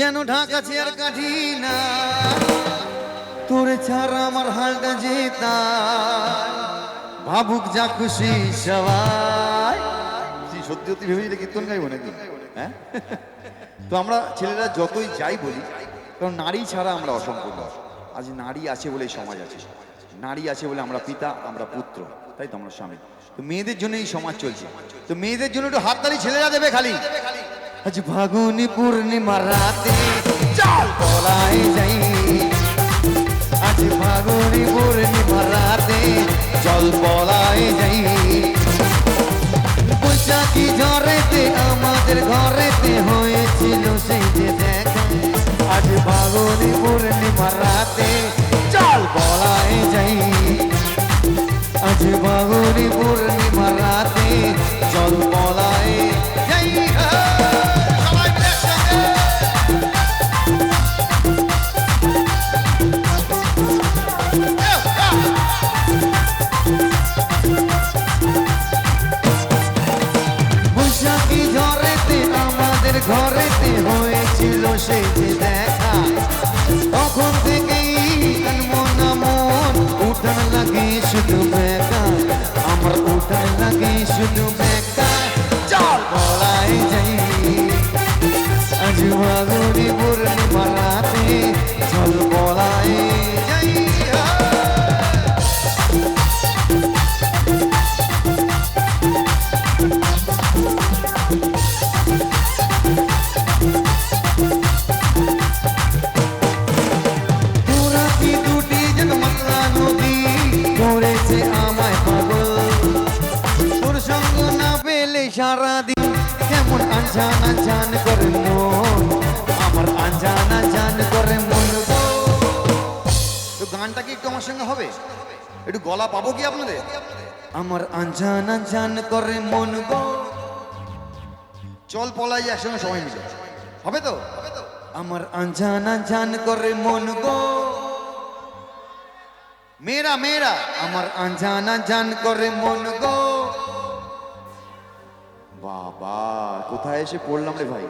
যেন ঢাকা চেয়ার কাঠি না। তোরে ছাড়া আমার হালটা যেতা ভাবুক যা খুশি সবাই। সত্যি সত্যি ভেবেছিলে কীর্তন গাইবো নাকি? হ্যাঁ? তো আমরা ছেলেরা যতই যাই বলি, কারণ নারী ছাড়া আমরা অসম্পূর্ণ। আজ নারী আছে বলে সমাজ আছে। নারী আছে বলে আমরা পিতা, আমরা পুত্র, তাই তো আমরা স্বামী। তো মেয়েদের জন্য এই সমাজ চলছে। তো মেয়েদের জন্য একটু হাততালি ছেলেরা দেবে খালি। আজ ফাগুনি পূর্ণিমা রাতে চাল। পলায় যাই। আজ ফাগুনি পূর্ণিমা রাতে জল পলায় যাই। বৈশাখী ঝড়েতে আমাদের ঘরেতে হয়েছিল সেই যে দেখা। আজ ফাগুনি পূর্ণিমা রাতে সেই যে দেখা। তখন থেকেই মনা মন উঠান লাগে শুধু বেকা আমার উঠান লাগে শুধু বেকা চল বলাই যাই, আজ বাগুনি কেমন আনজান আনজান করে মন? আমার আনজান আনজান করে মন তো গানটা কি একটু আমার সঙ্গে হবে? একটু গলা পাবো কি আপনাদের? আমার আনজান আনজান করে মন গো। চল পলাই একসঙ্গে সবাই মিলে। হবে তো? আমার আনজান আনজান করে মন গো। মেয়েরা মেয়েরা, আমার আনজান আনজান করে মন গো। কোথায় এসে পড়লাম রে ভাই?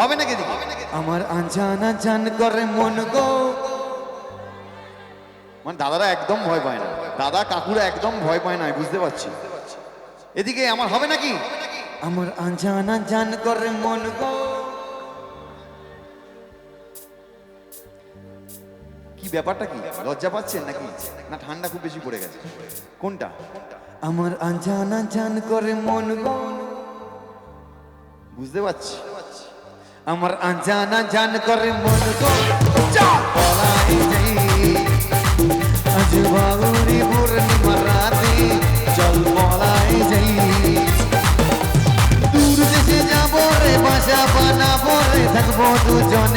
হবে নাকি দিকে আমার আনজান আনজান করে মন গো। মানে দাদারা একদম ভয় পায় না। দাদা কাকুরা একদম ভয় পায় না বুঝতে পারছি। এদিকে আমার হবে নাকি? আমার আনজান আনজান করে মন গো। কি ব্যাপারটা কি? লজ্জা পাচ্ছেন নাকি? না ঠান্ডা খুব বেশি পড়ে গেছে? কোনটা? আমার আনজান আনজান করে মন গো। বুঝতে পারছি? আমার আনজান আনজান করে মন গো পলাই যাই। আজ বাউরি পূর্ণিমা রাতে চল পলাই বানাবো রে, থাকব দুজন